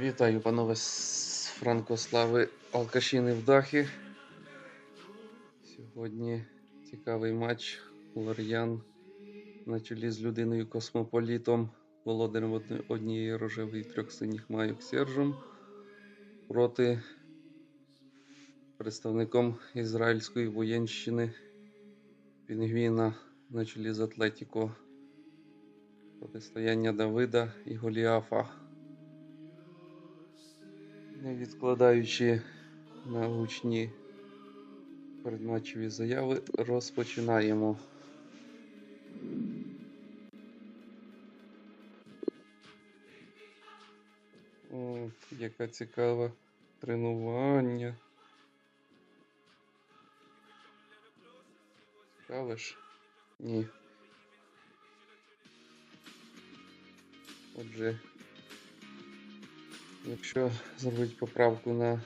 Вітаю, панове з Франкослави Алкаші Невдахи. Сьогодні цікавий матч. Лор'ян на чолі з людиною Космополітом, володарем однієї рожевої трьох синіх майок Сержем проти представником ізраїльської воєнщини Пінгвіна на чолі з Атлетіко. Протистояння Давида і Голіафа. Не відкладаючи на гучні заяви, розпочинаємо. О, яке цікаве тренування. Цікаве ж? Ні. Отже, Якщо зробити поправку на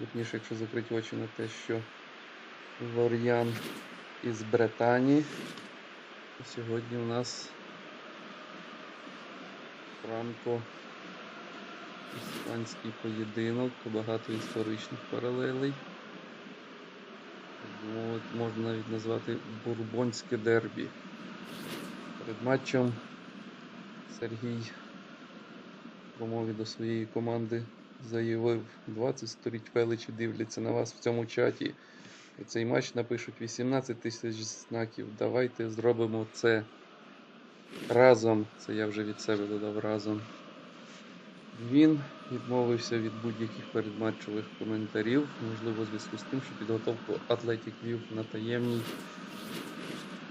вірніше, якщо закрити очі на те, що Лор'ян із Британії, то сьогодні у нас франко іспанський поєдинок, багато історичних паралелей. Можна навіть назвати бурбонське дербі. Перед матчем Сергій промові до своєї команди заявив 20 століть величі дивляться на вас в цьому чаті. Цей матч напишуть 18 тисяч знаків. Давайте зробимо це разом. Це я вже від себе додав разом. Він відмовився від будь-яких передматчових коментарів, можливо, зв'язку з тим, що підготовку Атлетік вів на таємній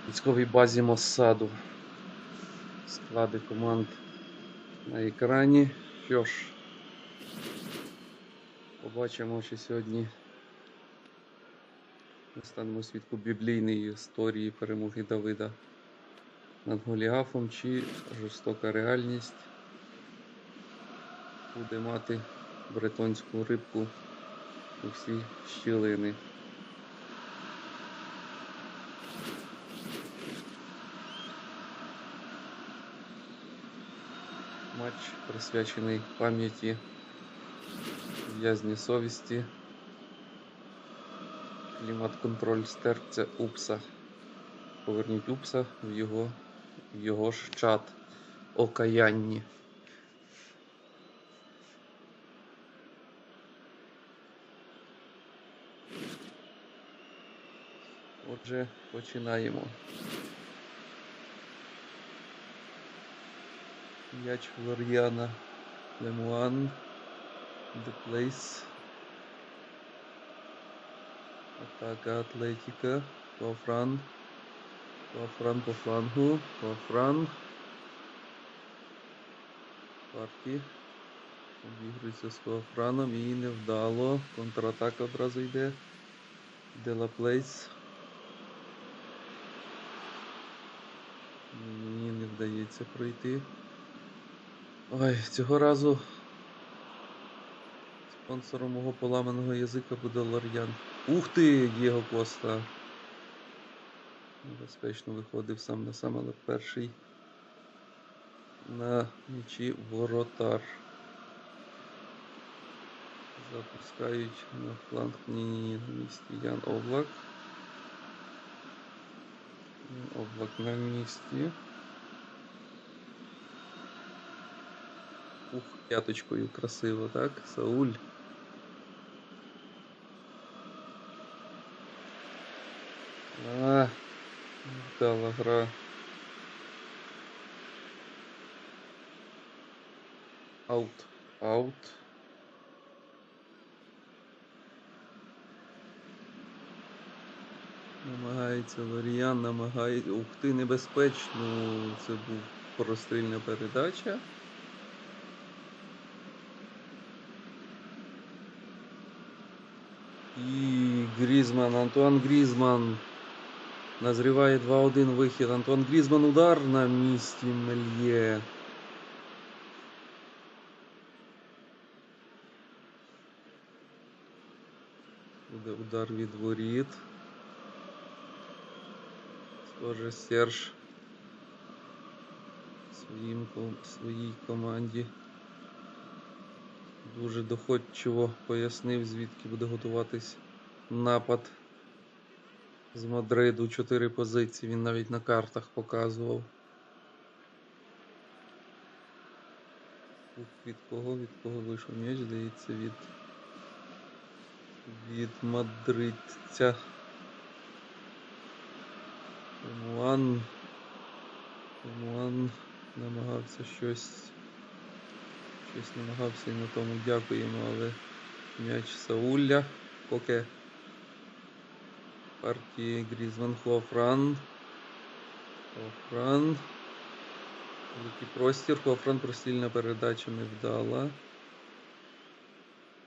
військовій базі Моссаду. Склади команд на екрані. Що ж, побачимо, чи сьогодні ми станемо свідку біблійної історії перемоги Давида над Голіафом, чи жорстока реальність буде мати бретонську рибку у всі щілини. Матч присвячений пам'яті в'язні совісті. Клімат-контроль стерця Упса. Поверніть Упса в його, в його ж чат окаянні. Отже, починаємо. М'яч Лор'яна Лемуан. The place. Атака Атлетіка. Пафран. Пафран по флангу. Пафран. Парті. Обігрується з Пафраном і невдало. Контратака одразу йде. Делаплейс. Ні, не вдається пройти. Ой, цього разу спонсором мого поламаного язика буде Лор'ян. Ух ти, Дієго Коста. Небезпечно виходив сам на сам, але перший на м'ячі воротар. Запускають на фланг ні, ні, ні, на місці Ян Облак. Облак на місці. Ух, п'яточкою красиво, так? Сауль. А, вдала гра. Аут. Аут. Намагається Лоріян, намагається. Ух ти, небезпечно. Це був прострільна передача. І Грізман, Антуан Грізман. Назріває 2-1 вихід. Антуан Грізман удар на місці Мельє. Удар від воріт. Схоже, Серж своїм, своїй команді дуже доходчиво пояснив, звідки буде готуватись напад з Мадриду. Чотири позиції він навіть на картах показував. Від кого? Від кого вийшов м'яч? Здається, від. Від мадридця. Муан. Муан намагався щось. Щось намагався і на тому дякуємо, але м'яч Саулля. Коке. Партії Грізман Хуафран. Хуафран. Великий простір. Хуафран простільна передача не вдала.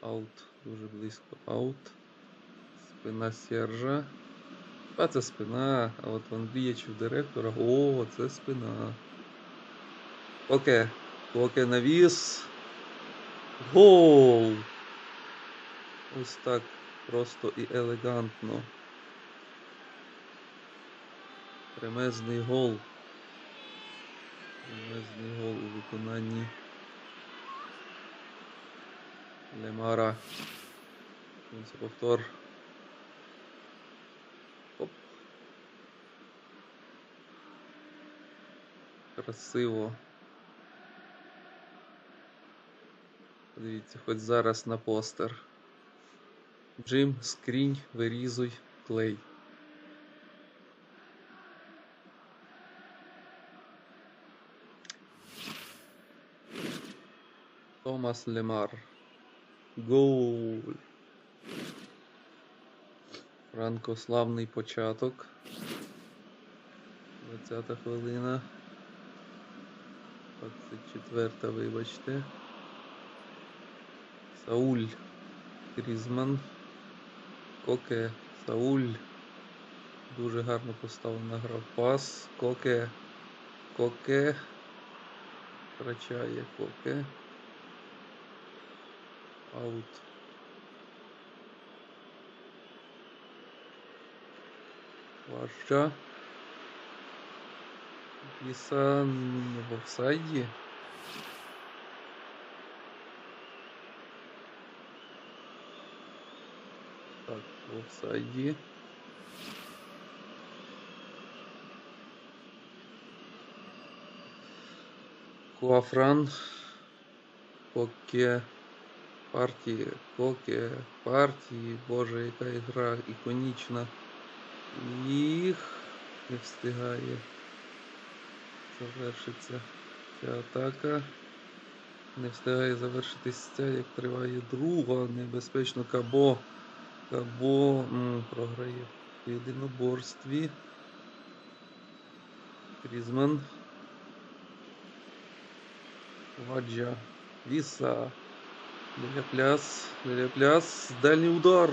Аут. Дуже близько. Аут. Спина Сержа. А це спина. А от в Андрія чи в директора. О, це спина. Оке. Оке навіс. Гол! Ось так просто і елегантно. Кремезний гол. Кремезний гол у виконанні Лемара. Це повтор. Оп. Красиво. Подивіться, хоч зараз на постер. Джим, скрінь, вирізуй, клей. Томас Лемар. Гол. Франко славний початок. 20 хвилина. 24, вибачте. Сауль. Крізман. Коке. Сауль. Дуже гарно поставлена гра пас. Коке. Коке. Втрачає Коке. Аут. Важча. Іса не в офсайді. В офсайді. Куафран. Поке. Партії. Коке. Партії. Боже, яка ігра іконічна. Їх не встигає завершиться ця атака. Не встигає завершитись ця, як триває друга. Небезпечно Кабо. Кабо м, програє в єдиноборстві. Крізман. Ваджа. Віса. Деляпляс. Деляпляс. Дальній удар.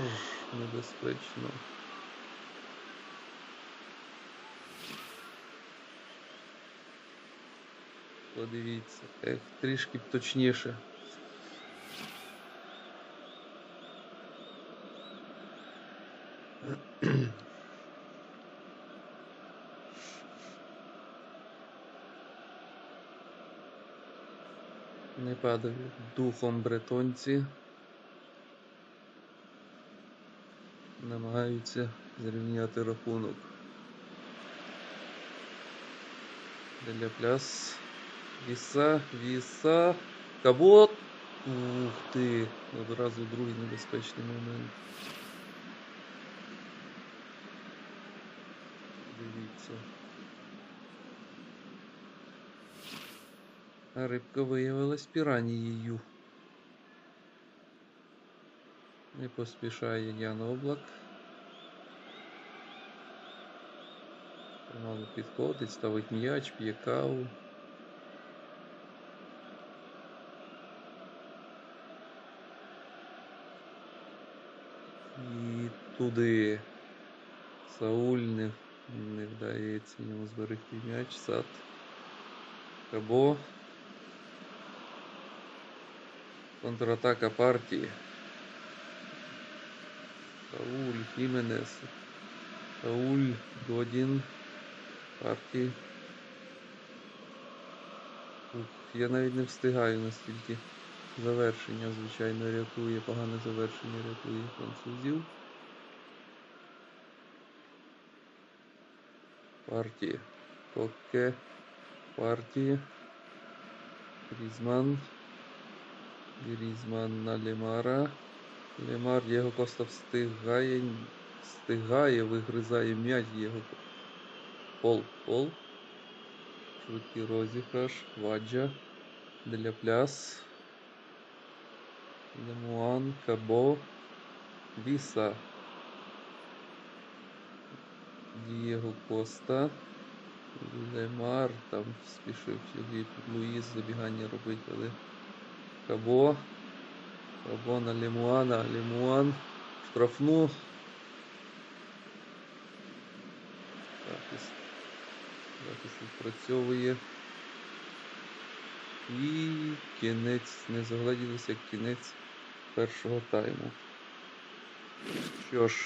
Небезпечно. Подивіться. Ех, трішки точніше. Не падають духом бретонці. Намагаються зрівняти рахунок. Деля пляс. Віса, віса. Кабот. Ух ти. Одразу другий небезпечний момент. Дивіться. А рибка виявилась піранією. Не поспішає Ян Облак. Роману підходить, ставить м'яч, п'є каву. І туди Сауль не, не вдається йому зберегти м'яч, сад. Кабо. Контратака партії. Сауль, Хіменес. Сауль, Годін. Партії. Я навіть не встигаю настільки завершення, звичайно, рятує, погане завершення рятує французів. Партії. Коке. Партії. Грізман. Грізман на Лемара. Лемар Єго Коста встигає. Встигає, вигризає м'яч Єго. Пол. Пол. Швидкий розіграш. Ваджа. Деля Пляс. Лемуан. Кабо. Віса. Дієго Коста. Лемар там спішив Філіп Луїс забігання робити, але Кабо. Кабо на Лемуана. Лемуан. Штрафну. Захист відпрацьовує. І кінець. Не загледілися кінець першого тайму. Що ж,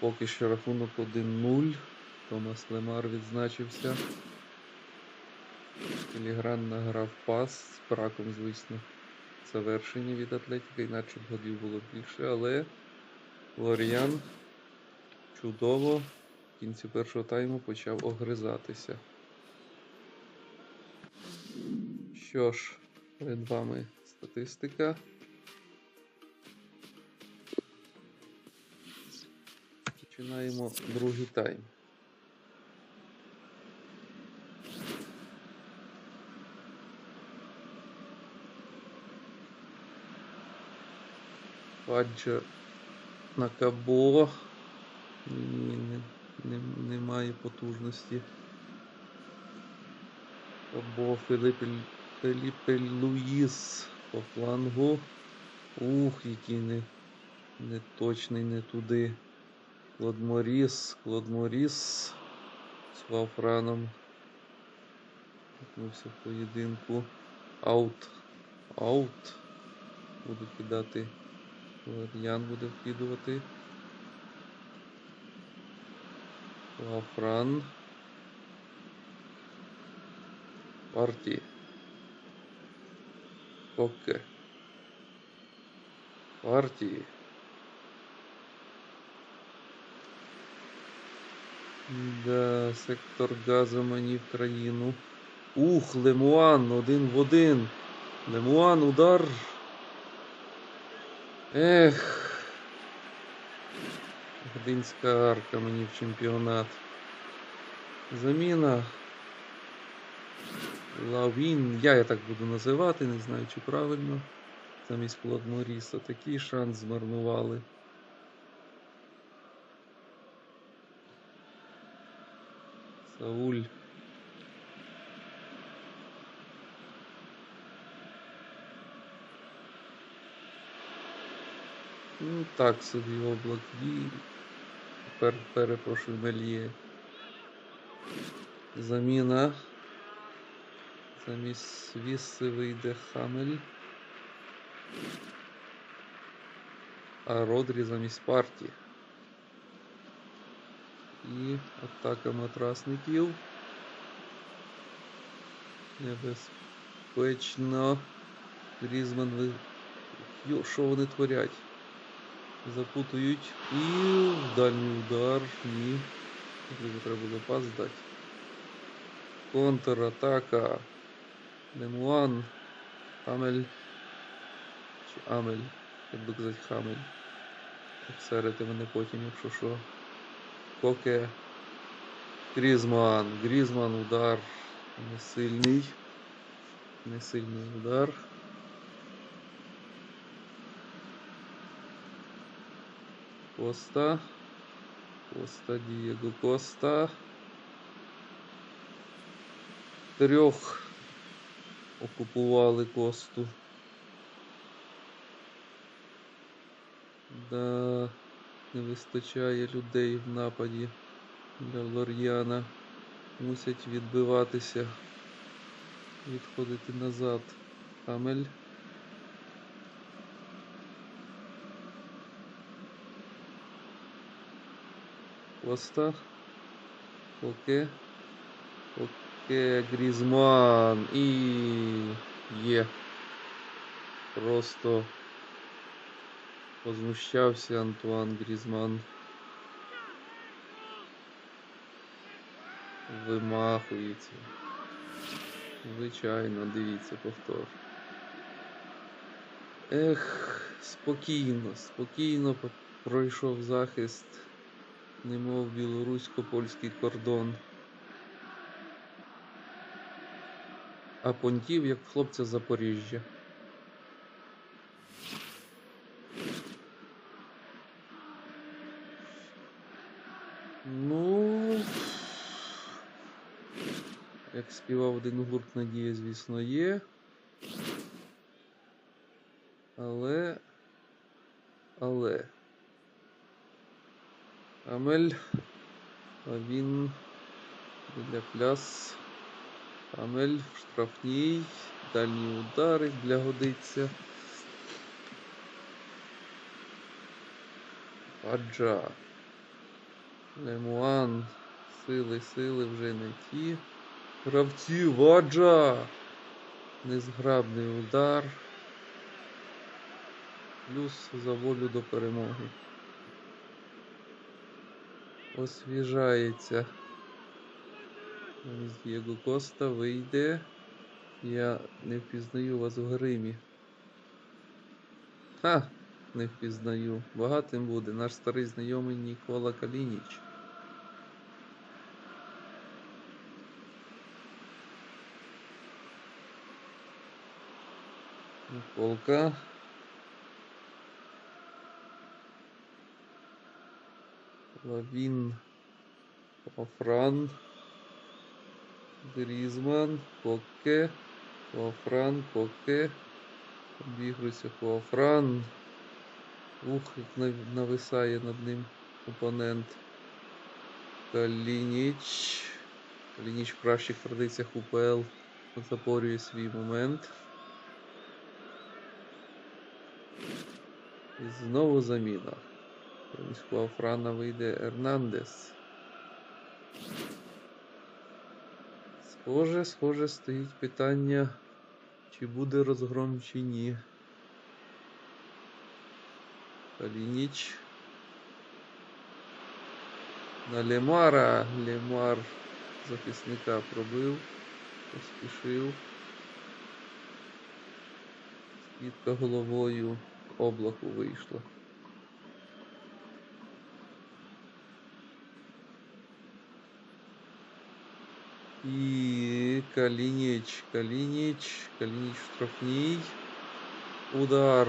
поки що рахунок 1-0. Томас Лемар відзначився. Телегран награв пас з браком, звісно, завершення від Атлетіка, іначе б годів було більше, але Лоріан чудово в кінці першого тайму почав огризатися. Що ж, перед вами статистика. Починаємо другий тайм. Фаджа на Кабо. Ні, не, не, немає потужності. Кабо Филиппе, Филиппе Луїс по флангу. Ух, який не, не точний, не туди. Клод Моріс, Клод Моріс з Вафраном. Ткнувся в поєдинку. Аут. Аут. Буду кидати. Вар'ян буде вкидувати. Вафран. Парті. Коке. Партії. Да, сектор газу мені в країну. Ух, Лемуан один в один. Лемуан, удар. Ех. Гдинська арка мені в чемпіонат. Заміна. Лавін. Я я так буду називати, не знаю, чи правильно. Замість Клод Моріса. Такий шанс змарнували. Сауль. Ну, так собі облак дій. Тепер перепрошую Мельє. Заміна. Замість Віси вийде Хамель. А Родрі замість партії. І атака матрасників. Небезпечно. Грізман. Йо, що вони творять? Запутують. І дальній удар. Ні. Можливо, треба було пас дати. Контратака. Лемуан. Хамель. Чи Амель. Як би казати Хамель. Обсерите мене потім, якщо що. Коке. Грізман. Грізман удар. Не сильний. Не сильний удар. Коста. Коста Дієго Коста. Трьох окупували Косту. Да, не вистачає людей в нападі для Лор'яна. Мусять відбиватися, відходити назад. Хамель. Коста. Оке. Оке. Грізман. І є. Просто возмущався Антуан Грізман. Вимахується. Звичайно, дивіться повтор. Ех, спокійно, спокійно пройшов захист, немов білорусько-польський кордон. А понтів, як хлопця Запоріжжя. Ну. Як співав один гурт Надія, звісно, є. Але. Але. Амель. Він біля пляс. Амель в штрафній. Дальній ударик для годиться. Аджа. Лемуан. Сили, сили вже не ті. Гравці Ваджа. Незграбний удар. Плюс за волю до перемоги. Освіжається. Дієго Коста вийде. Я не впізнаю вас в гримі. Ха! Не впізнаю. Багатим буде наш старий знайомий Нікола Калініч. Николка. Лавин. Офран. Грізман. Коке. Офран. Коке. Обігрується Хуафран. Ух, як нависає над ним опонент. Калініч. Калініч в кращих традиціях УПЛ запорює свій момент. І знову заміна. Замість Хуафрана вийде Ернандес. Схоже, схоже, стоїть питання, чи буде розгром, чи ні. Калініч. На Лемара. Лемар захисника пробив. Поспішив. Скидка головою облаку вийшла. І Калініч, Калініч, Калініч в штрафній. Удар.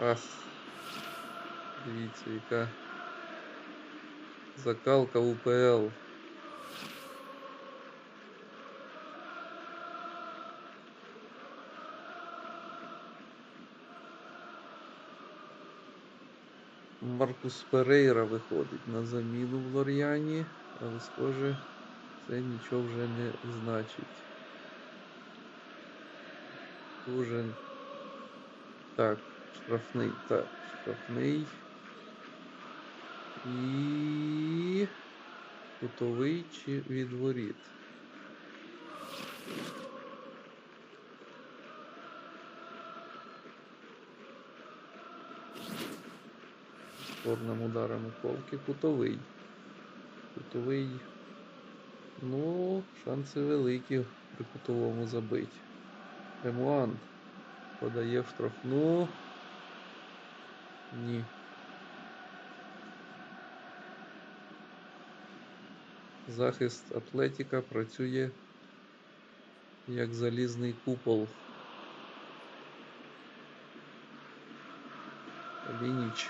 Ах. Дивіться, яка закалка УПЛ. Маркус Перейра виходить на заміну в Лор'яні, але схоже, це нічого вже не значить. Дуже так, штрафний, так, штрафний. І кутовий чи від воріт. Спорним ударом колки кутовий. Кутовий. Ну, шанси великі при кутовому забить. Ремуан подає в штрафну. Ні. Захист Атлетіка працює як залізний купол. Лініч.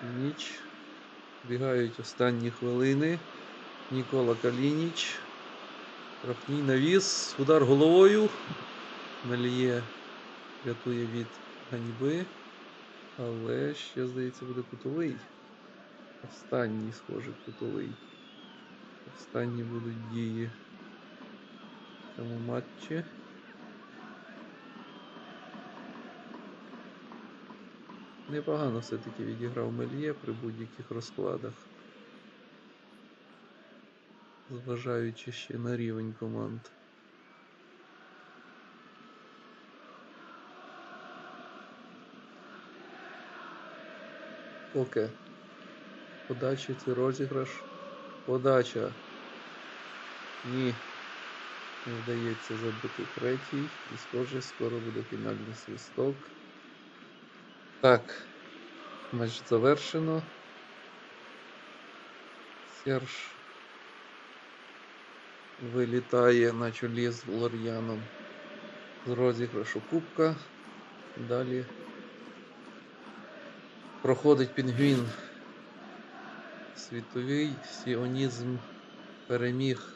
Калініч. Бігають останні хвилини. Нікола Калініч. Штрафний навіс. Удар головою. Мельє рятує від ганьби. Але ще, здається, буде кутовий. Останній, схоже, кутовий. Останні будуть дії в цьому матчі. непогано все-таки відіграв Мельє при будь-яких розкладах, зважаючи ще на рівень команд. Оке, Подача це розіграш. Подача. Ні. Не вдається забити третій. І схоже, скоро буде фінальний свисток. Так. Матч завершено. Серж вилітає на чолі з Лор'яном з розіграшу кубка. Далі проходить пінгвін. Світовий сіонізм переміг.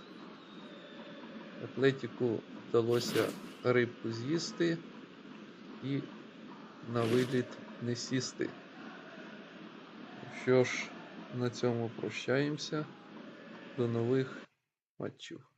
Атлетіку вдалося рибку з'їсти і на виліт не сісти. Що ж, на цьому прощаємося. До нових матчів.